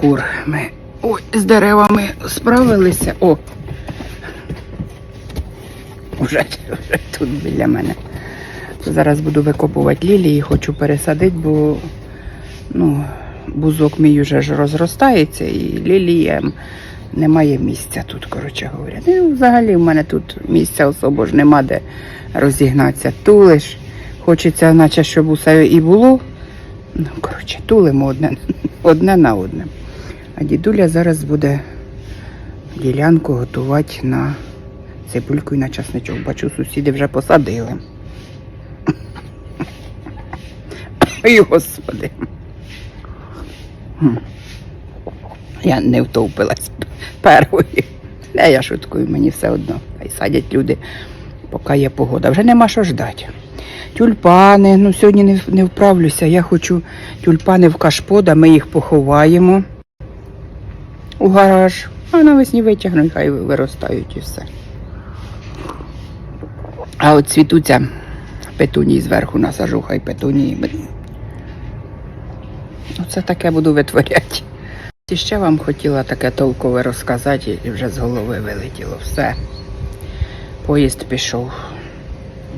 перекур. Ми ой, з деревами справилися. О! Уже, вже тут біля мене. Зараз буду викопувати лілії, хочу пересадити, бо ну, бузок мій вже ж розростається і ліліям немає місця тут, коротше говоря. Ну, взагалі в мене тут місця особо ж нема де розігнатися. Тулиш. Хочеться, наче щоб усе і було. Ну, коротше, тулимо одне, одне на одне. А дідуля зараз буде ділянку готувати на цибульку і на часничок. Бачу, сусіди вже посадили. Ой, господи. Я не втовпилась першою. Не, я шуткую, мені все одно. Хай садять люди, поки є погода. Вже нема що ждати. Тюльпани, ну сьогодні не, не вправлюся. Я хочу тюльпани в кашпода, ми їх поховаємо у гараж, а навесні витягнуть, хай виростають і все. А от цвітуться петунії зверху насажу, хай петунії. Оце таке буду витворяти. І ще вам хотіла таке толкове розказати, і вже з голови вилетіло все. Поїзд пішов.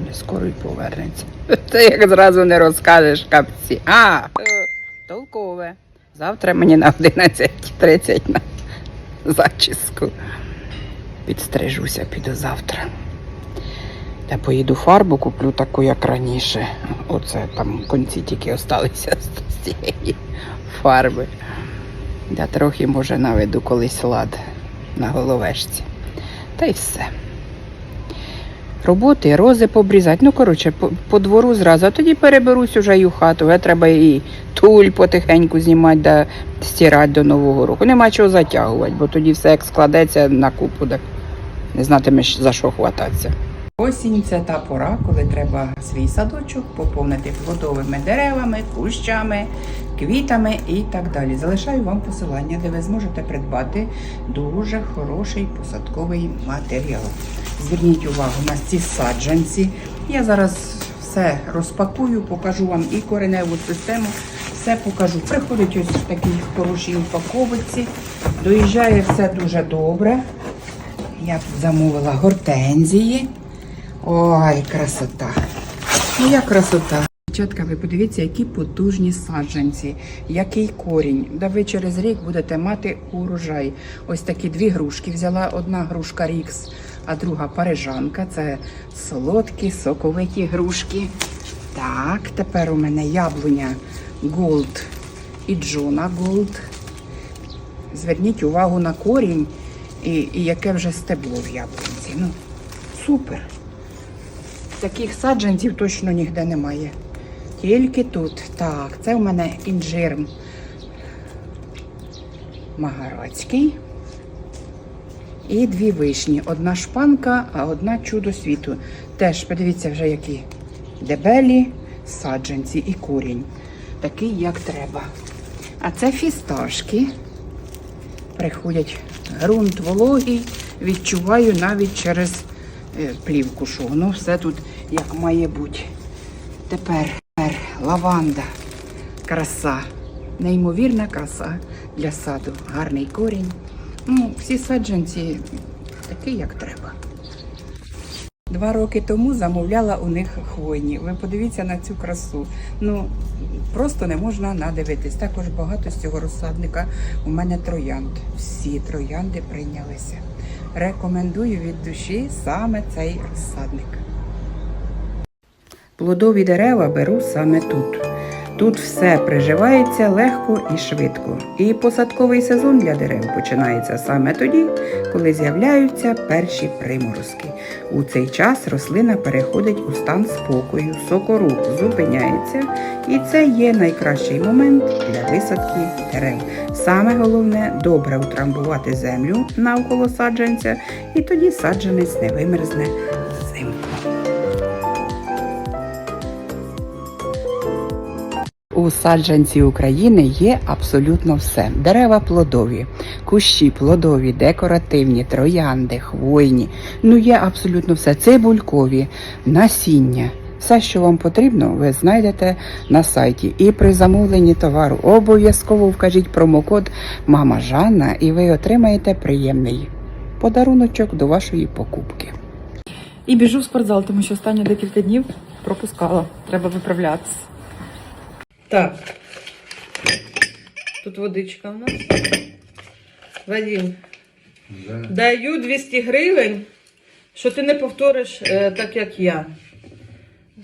Не скоро й повернеться. Це як зразу не розкажеш капці. А, е, толкове. Завтра мені на 11.30 на зачіску. Підстрижуся, піду завтра. Я поїду фарбу, куплю таку, як раніше. Оце там конці тільки осталися з з цієї фарби. Я трохи, може, наведу колись лад на головешці. Та й все. Роботи, рози побрізати. Ну, коротше, по, по двору зразу, а тоді переберусь уже й у хату. Вже треба і туль потихеньку знімати да стирати до Нового року. Нема чого затягувати, бо тоді все як складеться на купу, де не знатимеш за що хвататися. Осінь це та пора, коли треба свій садочок поповнити плодовими деревами, кущами, квітами і так далі. Залишаю вам посилання, де ви зможете придбати дуже хороший посадковий матеріал. Зверніть увагу на ці саджанці. Я зараз все розпакую, покажу вам і кореневу систему, все покажу. Приходить ось в такій хорошій упаковці. Доїжджає все дуже добре. Я тут замовила гортензії. Ой, красота. Ну, як красота. Дівчатка, ви подивіться, які потужні саджанці, який корінь. Да ви через рік будете мати урожай. Ось такі дві грушки взяла. Одна грушка Рікс, а друга парижанка. Це солодкі, соковиті грушки. Так, тепер у мене яблуня Gold і Джона Gold. Зверніть увагу на корінь і, і яке вже стебло в яблунці. Ну, супер. Таких саджанців точно ніде немає. Тільки тут. Так, це у мене інжир Магарадський. І дві вишні. Одна шпанка, а одна чудо світу. Теж, подивіться, вже які дебелі саджанці і корінь. Такий, як треба. А це фісташки. Приходять ґрунт вологий, відчуваю навіть через е, плівку, що воно все тут як має бути. Тепер, лаванда, краса, неймовірна краса для саду. Гарний корінь. Ну, всі саджанці такі, як треба. Два роки тому замовляла у них хвойні. Ви подивіться на цю красу. Ну просто не можна надивитись. Також багато з цього розсадника у мене троянд. Всі троянди прийнялися. Рекомендую від душі саме цей розсадник. Плодові дерева беру саме тут. Тут все приживається легко і швидко. І посадковий сезон для дерев починається саме тоді, коли з'являються перші приморозки. У цей час рослина переходить у стан спокою, сокорух зупиняється, і це є найкращий момент для висадки дерев. Саме головне добре утрамбувати землю навколо саджанця, і тоді саджанець не вимерзне У саджанці України є абсолютно все. Дерева плодові, кущі плодові, декоративні, троянди, хвойні. Ну є абсолютно все. Цибулькові, насіння. Все, що вам потрібно, ви знайдете на сайті. І при замовленні товару обов'язково вкажіть промокод Мама Жанна, і ви отримаєте приємний подаруночок до вашої покупки. І біжу в спортзал, тому що останні декілька днів пропускала. Треба виправлятися. Так. Тут водичка у нас. Вадим, даю 200 гривень, що ти не повториш е, так, як я.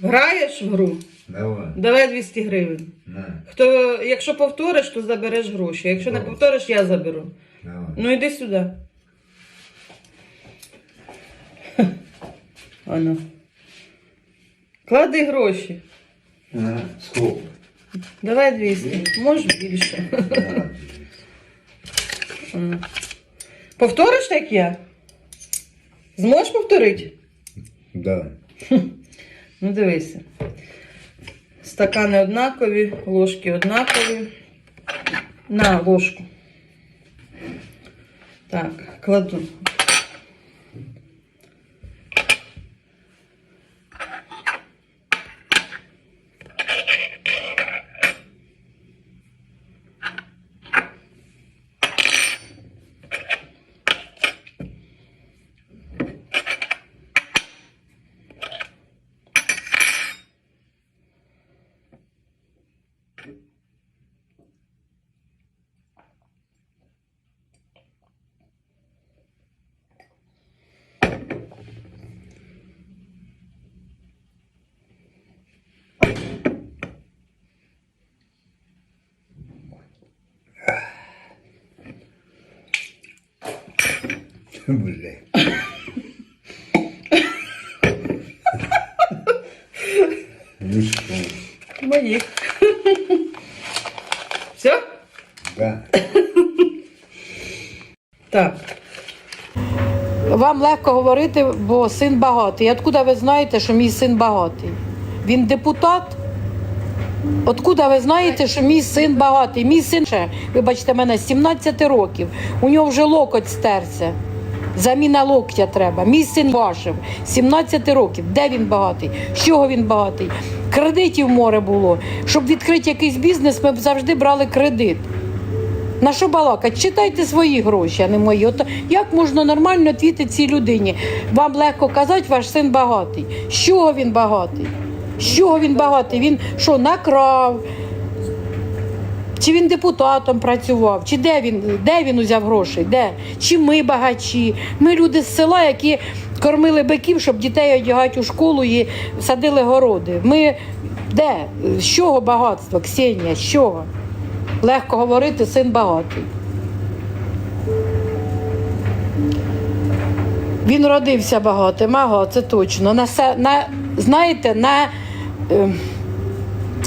Граєш в гру? Давай, Давай 200 гривень. на, Хто, якщо повториш, то забереш гроші. Якщо не повториш, я заберу. давай. Ну йди сюди. Ану. Клади гроші. Сколько? Давай 200. Може більше. Повториш як я? Зможеш повторити? Да. Ну дивися. Стакани однакові, ложки однакові. На ложку. Так, кладу. Блядь. Ну что? Все? Да. Так. Вам легко говорити, бо син багатий. Откуда ви знаєте, що мій син багатий? Він депутат? Откуда ви знаєте, що мій син багатий? Мій син ще, вибачте мене, 17 років. У нього вже локоть стерся. Заміна локтя треба. Мій син вашив 17 років. Де він багатий? З чого він багатий? Кредитів море було. Щоб відкрити якийсь бізнес, ми б завжди брали кредит. На що балакать? Читайте свої гроші, а не мої. От як можна нормально відповідати цій людині? Вам легко казати, ваш син багатий. З чого він багатий? З чого він багатий? Він що, накрав? Чи він депутатом працював? Чи де він, де він узяв грошей? Де? Чи ми багачі? Ми люди з села, які кормили биків, щоб дітей одягати у школу і садили городи. Ми де? З чого багатство, Ксенія? З чого? Легко говорити, син багатий. Він родився багатим, ага, це точно. На, на, знаєте, на. Е,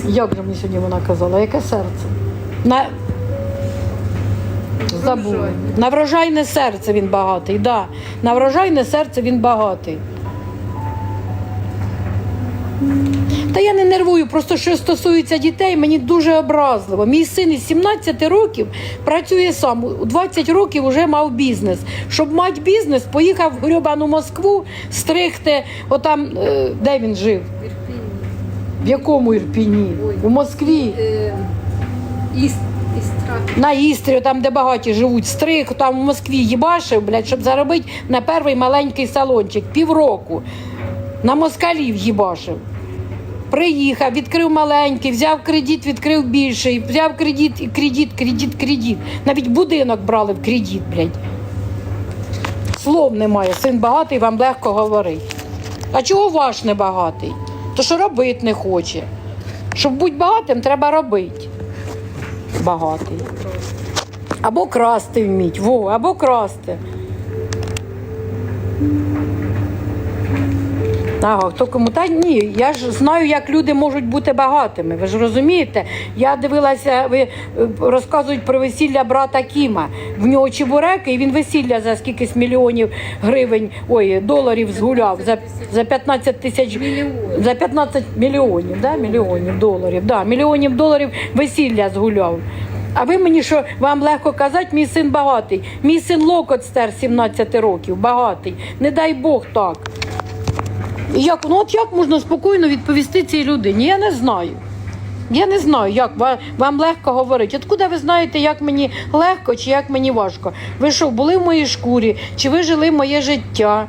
як же мені сьогодні вона казала, яке серце? На, забула. На врожайне серце він багатий, да. На врожайне серце він багатий. Та я не нервую, просто що стосується дітей, мені дуже образливо. Мій син із 17 років працює сам. У 20 років вже мав бізнес. Щоб мати бізнес, поїхав в грьобану Москву стригти, отам, е, де він жив? В якому Ірпіні? У Москві. Іст, істрат. На Істрі, там, де багаті живуть, стриг, там в Москві їбашив, блядь, щоб заробити на перший маленький салончик півроку. На москалів їбашив. Приїхав, відкрив маленький, взяв кредит, відкрив більший, взяв кредит, і кредит, кредит, кредит. Навіть будинок брали в кредит, блядь. Слов немає, син багатий, вам легко говорить. А чого ваш не багатий? То що робити не хоче. Щоб бути багатим, треба робити. Багатий. Або красти вміть, во, або красти. Ага, хто кому та ні, я ж знаю, як люди можуть бути багатими. Ви ж розумієте? Я дивилася, ви е, розказують про весілля брата Кіма. В нього чебуреки, і він весілля за скількись мільйонів гривень, ой, доларів згуляв за, за 15 тисяч за 15 мільйонів, да? мільйонів доларів. Да, мільйонів доларів весілля згуляв. А ви мені що вам легко казати, мій син багатий. Мій син локоть стер 17 років, багатий. Не дай Бог так. Як, ну от як можна спокійно відповісти цій людині? Я не знаю. Я не знаю, як ва- вам легко говорити. Откуда ви знаєте, як мені легко чи як мені важко? Ви що, були в моїй шкурі? Чи ви жили моє життя?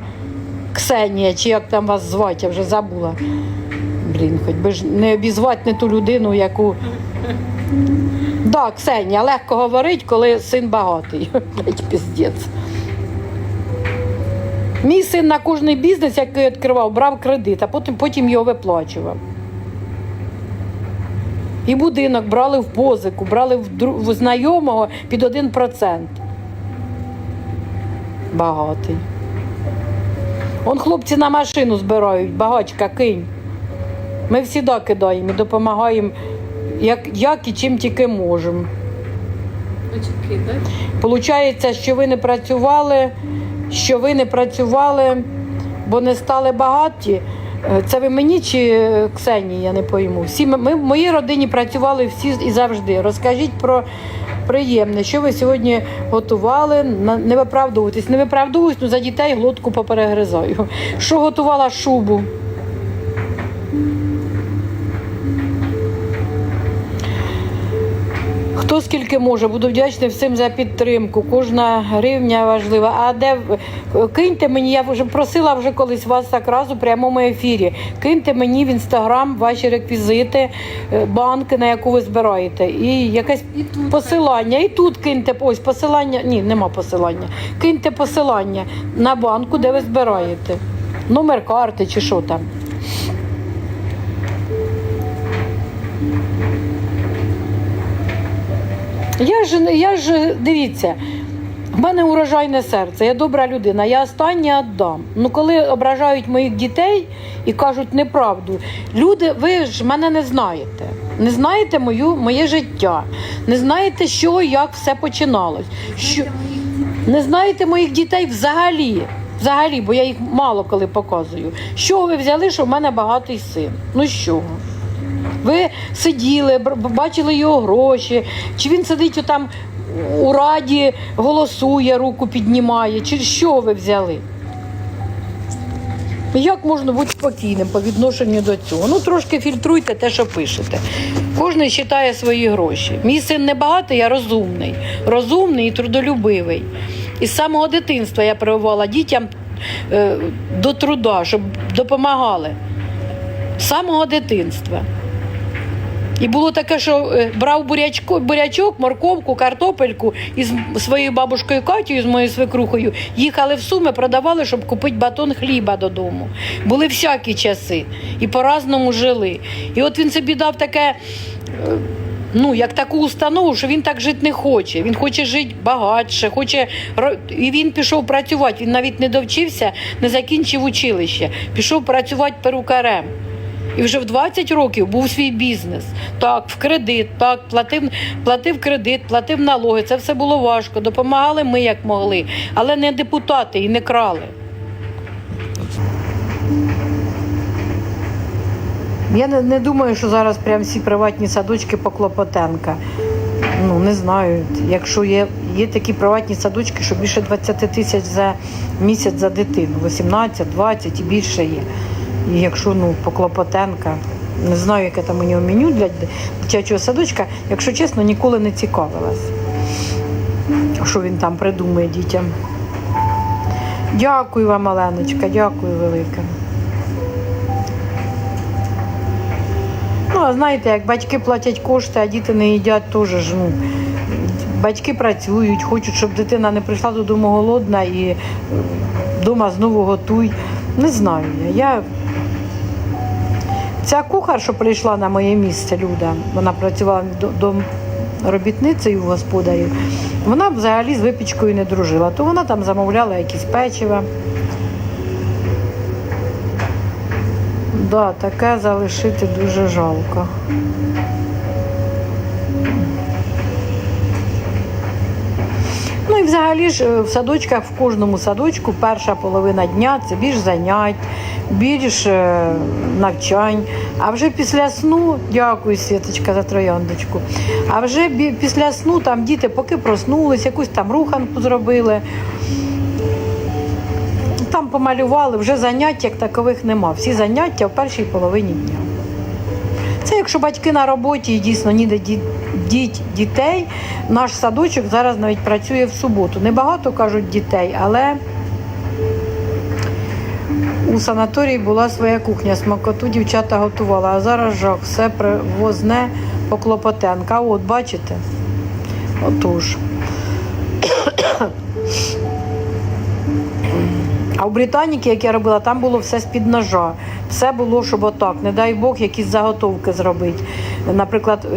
Ксенія, чи як там вас звати, я вже забула. Блін, хоч би ж не обізвати не ту людину, яку. Да, Ксенія, легко говорить, коли син багатий. Блять, піздець. Мій син на кожний бізнес, який відкривав, брав кредит, а потім, потім його виплачував. І будинок брали в позику, брали в, дру... в знайомого під 1%. Багатий. Он хлопці на машину збирають, багачка, кинь. Ми всі кидаємо і допомагаємо, як, як і чим тільки можемо. Получається, що ви не працювали, що ви не працювали, бо не стали багаті. Е, Це ви мені чи Ксенії, я не пойму. Всі ми, ми в моїй родині працювали всі і завжди. Розкажіть про приємне, що ви сьогодні готували. Не виправдовуйтесь, не виправдовуюсь, ну за дітей глотку поперегризаю. Що готувала шубу? Хто скільки може, буду вдячний всім за підтримку. Кожна гривня важлива. А де киньте мені, я вже просила вже колись вас так раз у прямому ефірі. Киньте мені в інстаграм ваші реквізити, е, банки, на яку ви збираєте. І якесь І тут посилання. І тут киньте ось посилання. Ні, нема посилання. Киньте посилання на банку, де ви збираєте. Номер карти чи що там. Я ж я ж дивіться. В мене урожайне серце, я добра людина, я останнє віддам. Ну коли ображають моїх дітей і кажуть неправду, люди, ви ж мене не знаєте. Не знаєте мою, моє життя, не знаєте, що як все починалось. Що, не знаєте моїх дітей взагалі. Взагалі, бо я їх мало коли показую. Чого ви взяли, що в мене багатий син? Ну чого? Ви сиділи, бачили його гроші, чи він сидить там у раді, голосує, руку піднімає, чи що ви взяли? Як можна бути спокійним по відношенню до цього? Ну трошки фільтруйте те, що пишете. Кожен вважає свої гроші. Мій син не багатий, а розумний. Розумний і трудолюбивий. І з самого дитинства я прививала дітям е, до труда, щоб допомагали. З самого дитинства. І було таке, що е, брав бурячко, бурячок, морковку, картопельку із своєю бабушкою Катєю, з моєю свекрухою, їхали в суми, продавали, щоб купити батон хліба додому. Були всякі часи і по-разному жили. І от він собі дав таке. е, Ну, як таку установу, що він так жити не хоче. Він хоче жити багатше, хоче і він пішов працювати. Він навіть не довчився, не закінчив училище. Пішов працювати перукарем. І вже в 20 років був свій бізнес. Так, в кредит, так, платив, платив кредит, платив налоги. Це все було важко. Допомагали ми як могли, але не депутати і не крали. Я не, не думаю, що зараз прям всі приватні садочки по Клопотенка. Ну, не знаю. Якщо є, є такі приватні садочки, що більше 20 тисяч за місяць за дитину, 18, 20 і більше є. І якщо ну, по Клопотенка, не знаю, яке там у нього меню для дитячого садочка, якщо чесно, ніколи не цікавилась, що він там придумує дітям. Дякую вам, Оленочка, дякую велике. Ну, а знаєте, як батьки платять кошти, а діти не їдять, теж ж, ну, батьки працюють, хочуть, щоб дитина не прийшла додому голодна і вдома знову готуй. Не знаю я. я. Ця кухар, що прийшла на моє місце, Люда, вона працювала до- робітницею в господарів, вона взагалі з випічкою не дружила, то вона там замовляла якісь печива. Да, таке залишити дуже жалко. І взагалі ж е, в садочках, в кожному садочку перша половина дня це більш занять, більш е, навчань. А вже після сну, дякую, Світочка, за трояндочку. А вже після сну там діти поки проснулись, якусь там руханку зробили. Там помалювали, вже занять як такових нема. Всі заняття в першій половині дня. Це якщо батьки на роботі і дійсно ніде діть дітей. Наш садочок зараз навіть працює в суботу. Небагато кажуть дітей, але у санаторії була своя кухня. Смакоту дівчата готували. А зараз жах, все привозне по Клопотенка. От бачите? Отож. А в Британіки, як я робила, там було все з-під ножа. Все було, щоб отак, не дай Бог, якісь заготовки зробити. Наприклад,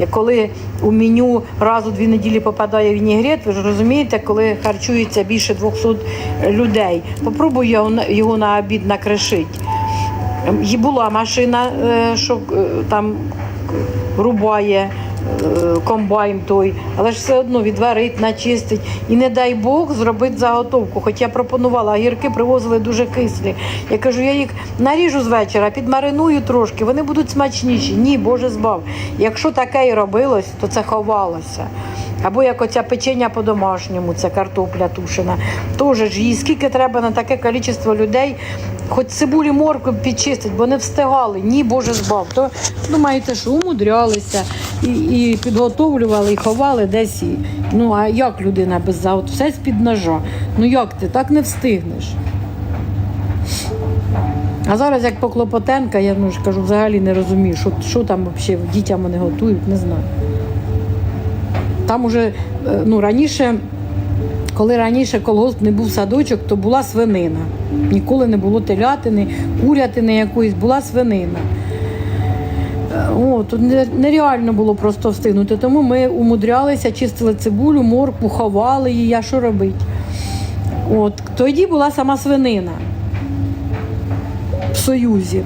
е, коли у меню раз у дві неділі попадає вінігрет, ви ж розумієте, коли харчується більше 200 людей. Попробуй його, на- обід накришити. Ем, була машина, е, що е, там рубає комбайн той, але ж все одно відварить, начистить. І не дай Бог зробити заготовку. Хоч я пропонувала, огірки привозили дуже кислі. Я кажу, я їх наріжу з вечора, підмариную трошки, вони будуть смачніші. Ні, Боже збав. Якщо таке і робилось, то це ховалося. Або як оця печення по-домашньому, це картопля тушена. Теж ж її скільки треба на таке кількість людей, хоч цибулі моркви підчистить, бо не встигали. Ні, Боже збав. То думаєте, що умудрялися і, і підготовлювали, і ховали десь. І, ну а як людина без загот? Все з-під ножа. Ну як ти? Так не встигнеш. А зараз, як по Клопотенка, я ну, ж кажу, взагалі не розумію, що, що там взагалі дітям вони готують, не знаю. Там уже е, ну, раніше, коли раніше колгосп не був садочок, то була свинина. Ніколи не було телятини, курятини якоїсь, була свинина. Е, О, тут нереально було просто встигнути. Тому ми умудрялися, чистили цибулю, моркву, ховали її, а що робити. От, тоді була сама свинина в Союзі.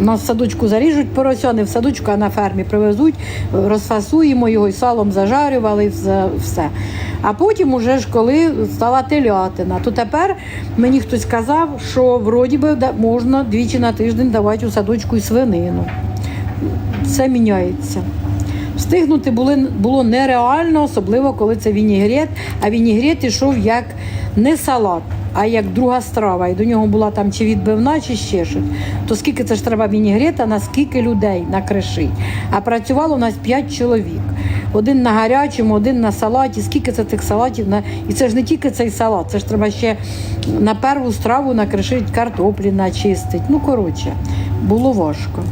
Нас в садочку заріжуть порося, не в садочку, а на фермі привезуть, розфасуємо його і салом зажарювали, все- все. А потім, уже ж коли стала телятина, то тепер мені хтось сказав, що вроді би можна двічі на тиждень давати у садочку і свинину. Це міняється. Встигнути було нереально, особливо коли це вінігрет, а вінігрет ішов як не салат, а як друга страва. І до нього була там чи відбивна, чи ще щось. То скільки це ж треба вінігрета, на скільки людей накришить. А працювало у нас 5 чоловік. Один на гарячому, один на салаті. Скільки це тих салатів? На... І це ж не тільки цей салат, це ж треба ще на перву страву накришити картоплі, начистить. Ну, коротше, було важко.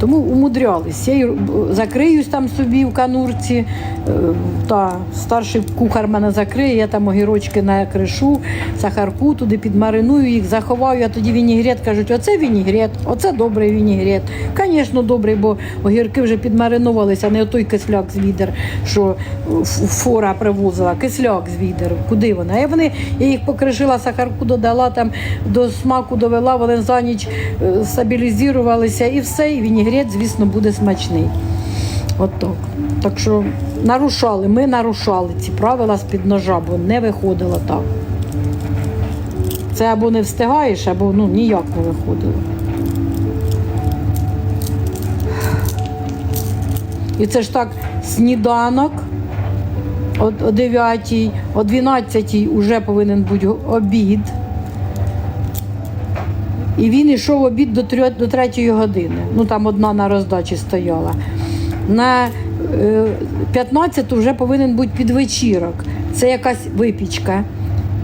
Тому умудрялись. Я закриюсь там собі в канурці, е, та старший кухар мене закриє, я там огірочки накришу, сахарку туди підмариную їх, заховаю, а тоді вінігрет кажуть, оце вінігрет, оце добрий вінігрет. Звісно, добрий, бо огірки вже підмаринувалися, не той кисляк з відер, що фора привозила, кисляк з відер. Куди вони? А я вони, я їх покришила, сахарку додала, там до смаку довела, вони за ніч е, стабілізувалися і все, і вінігрет, звісно, буде смачний. От так. Так що нарушали, ми нарушали ці правила з-під ножа, бо не виходило так. Це або не встигаєш, або ну, ніяк не виходило. І це ж так сніданок о 9, о 12 вже повинен бути обід. І він йшов обід до, трьох, до 3 години. Ну там одна на роздачі стояла. На е, 15 вже повинен бути підвечірок. Це якась випічка.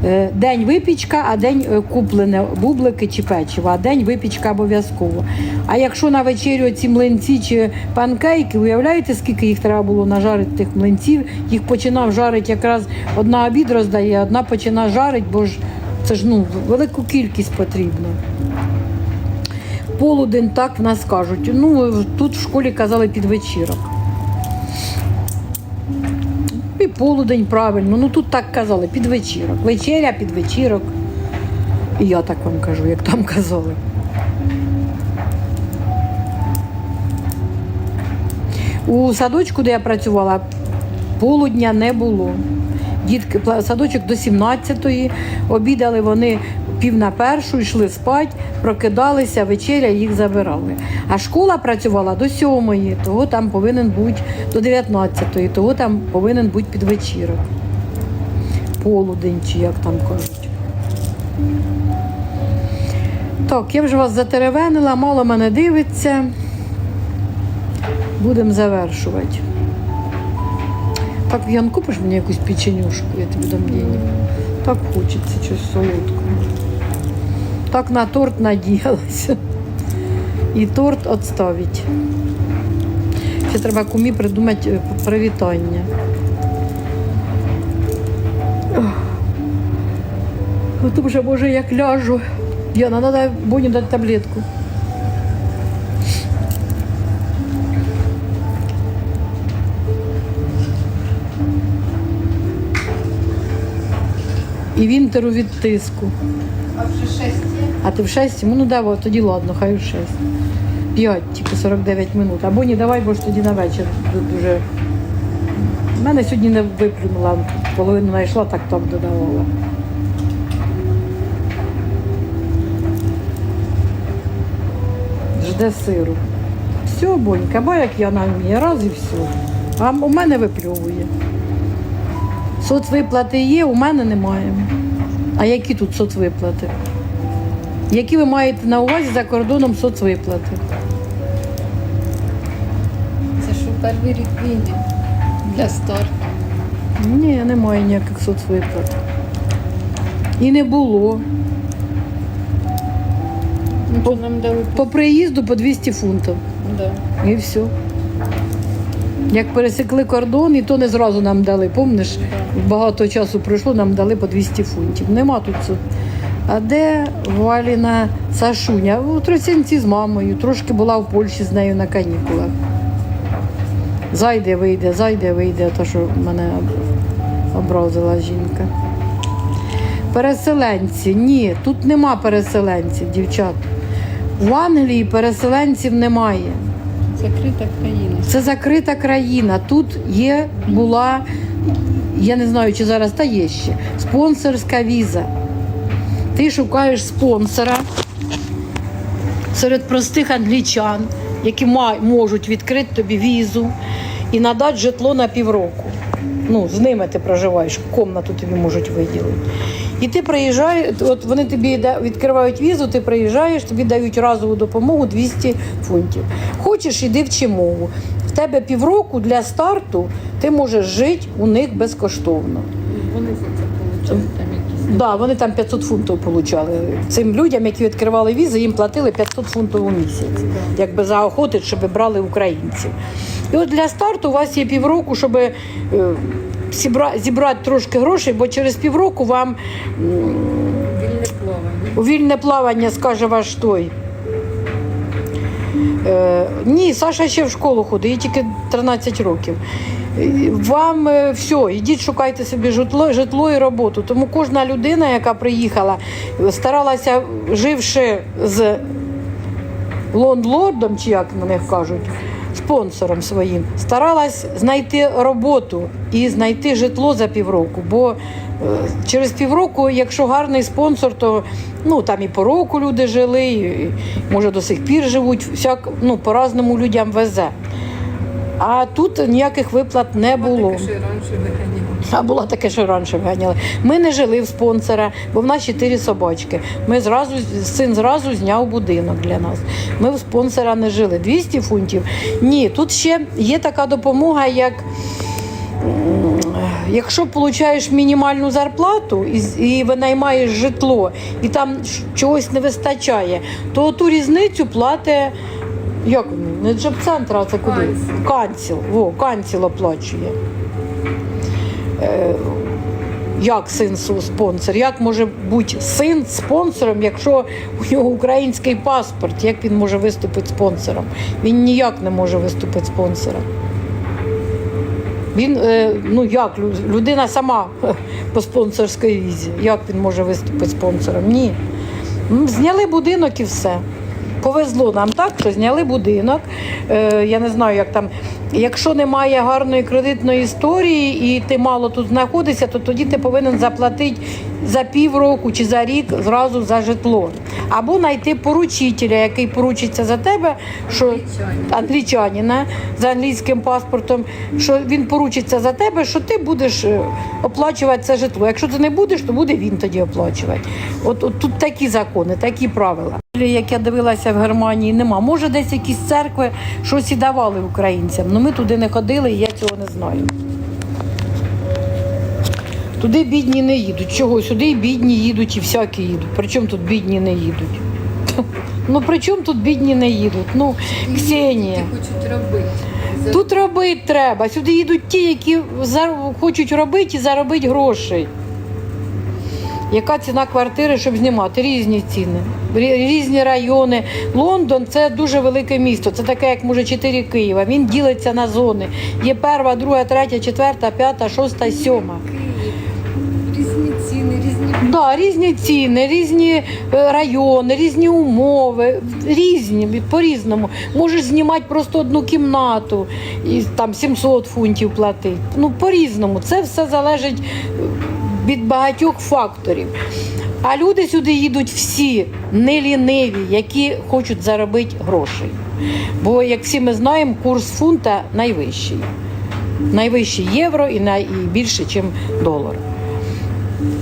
Е, День випічка, а день е, куплене бублики чи печиво, а день випічка обов'язково. А якщо на вечерю ці млинці чи панкейки, уявляєте, скільки їх треба було нажарити тих млинців? Їх починав жарити якраз одна обід роздає, одна починає жарити, бо ж це ж ну, велику кількість потрібно. Полудень так в нас кажуть. Ну, тут в школі казали під вечірок. І полудень правильно. Ну тут так казали, під вечірок. Вечеря, під вечірок. І я так вам кажу, як там казали. У садочку, де я працювала, полудня не було. Дітки, садочок до 17-ї, обідали вони пів на першу, йшли спать, прокидалися, вечеря їх забирали. А школа працювала до 7-ї, того там повинен бути до 19-ї, того там повинен бути підвечірок. полудень, чи як там кажуть. Так, я вже вас затеревенила, мало мене дивиться. Будемо завершувати. Так, Ян, купиш мені якусь печенюшку, я тобі дам денег. Так хочеться щось солодкого. Так на торт надіялася. І торт відставить. Ще треба кумі придумати е, привітання. Ох. От вже може як ляжу. Яна, треба Боні дати таблетку. І вінтеру від тиску. А вже шесть є? А ти в 6? Ну давай, тоді ладно, хай в 6. 5, типу 49 минут. Або ні, давай, бо ж тоді на вечір ду- дуже. У мене сьогодні не виплюнула, половину знайшла, так так додавала. Жде сиру. Все, бонька, бо як я на вміє, раз і все. А у мене випльовує. Соцвиплати є, у мене немає. А які тут соцвиплати? Які ви маєте на увазі за кордоном соцвиплати? Це що перший рік війни для старту. Ні, немає ніяких соцвиплат. І не було. Ну, то нам дали По приїзду по 200 фунтів. да. І все. Як пересекли кордон, і то не зразу нам дали. Помниш, багато часу пройшло, нам дали по 200 фунтів. Нема тут. со- А де Валіна Сашуня? У Тросянці з мамою. Трошки була в Польщі з нею на канікулах. Зайде, вийде, зайде, вийде, то що мене образила жінка. Переселенці. Ні, тут нема переселенців, дівчат. В Англії переселенців немає. Закрита країна. Це закрита країна. Тут є, була, я не знаю, чи зараз та є ще, спонсорська віза. Ти шукаєш спонсора серед простих англічан, які можуть відкрити тобі візу і надати житло на півроку. Ну, з ними ти проживаєш, комнату тобі можуть виділити. І ти приїжджаєш, от вони тобі відкривають візу, ти приїжджаєш, тобі дають разову допомогу 200 фунтів. Хочеш, іди вчи мову. В тебе півроку для старту ти можеш жити у них безкоштовно. Вони за це отримали там якісь. Да, вони там 500 фунтів отримали. Цим людям, які відкривали візи, їм платили 500 фунтів у місяць, якби заохотити, щоб брали українців. І от для старту у вас є півроку, щоб е, зібрати трошки грошей, бо через півроку вам Вільне плавання. у вільне плавання скаже ваш той. Е, ні, Саша ще в школу ходить, їй тільки 13 років. Вам е, все, ідіть шукайте собі житло, житло і роботу. Тому кожна людина, яка приїхала, старалася, живши з лондлордом, чи як на них кажуть, спонсором своїм, старалась знайти роботу і знайти житло за півроку. Бо е, через півроку, якщо гарний спонсор, то ну там і по року люди жили, і, може до сих пір живуть. Всяк ну по-разному людям везе. А тут ніяких виплат не було. Виганяли. А було таке, що раніше вганяли. Ми не жили в спонсора, бо в нас чотири собачки. Ми зразу, син зразу зняв будинок для нас. Ми в спонсора не жили. 200 фунтів. Ні, тут ще є така допомога, як якщо получаєш мінімальну зарплату і, і винаймаєш житло, і там чогось не вистачає, то ту різницю платить. Як вони? Не джоб-центр, а це куди? Канціл. Во, канціл оплачує як син спонсор? Як може бути син спонсором, якщо у нього український паспорт? Як він може виступити спонсором? Він ніяк не може виступити спонсором. Він, е, ну як, людина сама е, по спонсорській візі. Як він може виступити спонсором? Ні. Зняли будинок і все. Повезло нам так, що зняли будинок. Е, я не знаю, як там. Якщо немає гарної кредитної історії і ти мало тут знаходишся, то тоді ти повинен заплатити за півроку чи за рік зразу за житло. або знайти поручителя, який поручиться за тебе, що англічанина за англійським паспортом, що він поручиться за тебе, що ти будеш е, оплачувати це житло. Якщо ти не будеш, то буде він тоді оплачувати. От, от тут такі закони, такі правила. Як я дивилася в Германії, нема. Може, десь якісь церкви щось і давали українцям. Ми туди не ходили, і я цього не знаю. Туди бідні не їдуть. Чого? Сюди і бідні їдуть, і всякі їдуть. Причому тут бідні не їдуть? Ну при чому тут бідні не їдуть? Ну, Ксенія. Хочуть робити. Тут робити треба. Сюди їдуть ті, які хочуть робити і заробити грошей. Яка ціна квартири, щоб знімати? Різні ціни, різні райони. Лондон це дуже велике місто. Це таке, як може 4 Києва. Він ділиться на зони. Є перша, друга, третя, четверта, п'ята, шоста, сьома. Різні ціни, різні Да, різні ціни, різні е, райони, різні умови, різні по-різному. Можеш знімати просто одну кімнату і там 700 фунтів платити. Ну, по-різному. Це все залежить від багатьох факторів. А люди сюди їдуть всі не ліниві, які хочуть заробити грошей. Бо, як всі ми знаємо, курс фунта найвищий. Найвищий євро і, найбільше, ніж долар.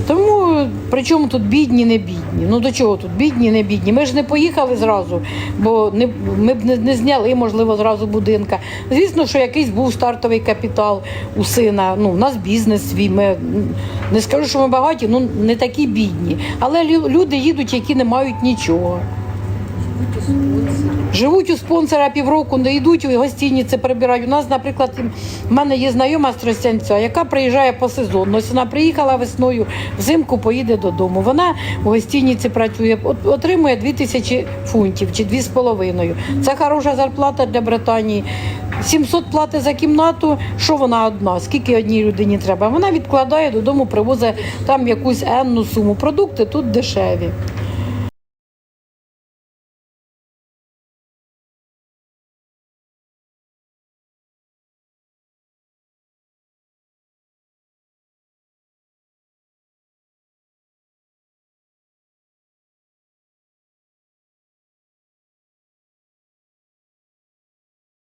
Тому при чому тут бідні, не бідні? Ну до чого тут бідні, не бідні? Ми ж не поїхали зразу, бо не, ми б не, не зняли, можливо, зразу будинка. Звісно, що якийсь був стартовий капітал у сина. Ну, у нас бізнес свій. Ми не скажу, що ми багаті, ну не такі бідні. Але лю- люди їдуть, які не мають нічого. Живуть у спонсора півроку, не йдуть у гостиниці прибирають. У нас, наприклад, в мене є знайома з Тростянця, яка приїжджає по сезону. Ось вона приїхала весною, взимку поїде додому. Вона в гостиниці працює, отримує 2 тисячі фунтів чи 2,5. Це хороша зарплата для Британії. 700 плати за кімнату, що вона одна, скільки одній людині треба. Вона відкладає додому, привозить там якусь енну суму. Продукти тут дешеві.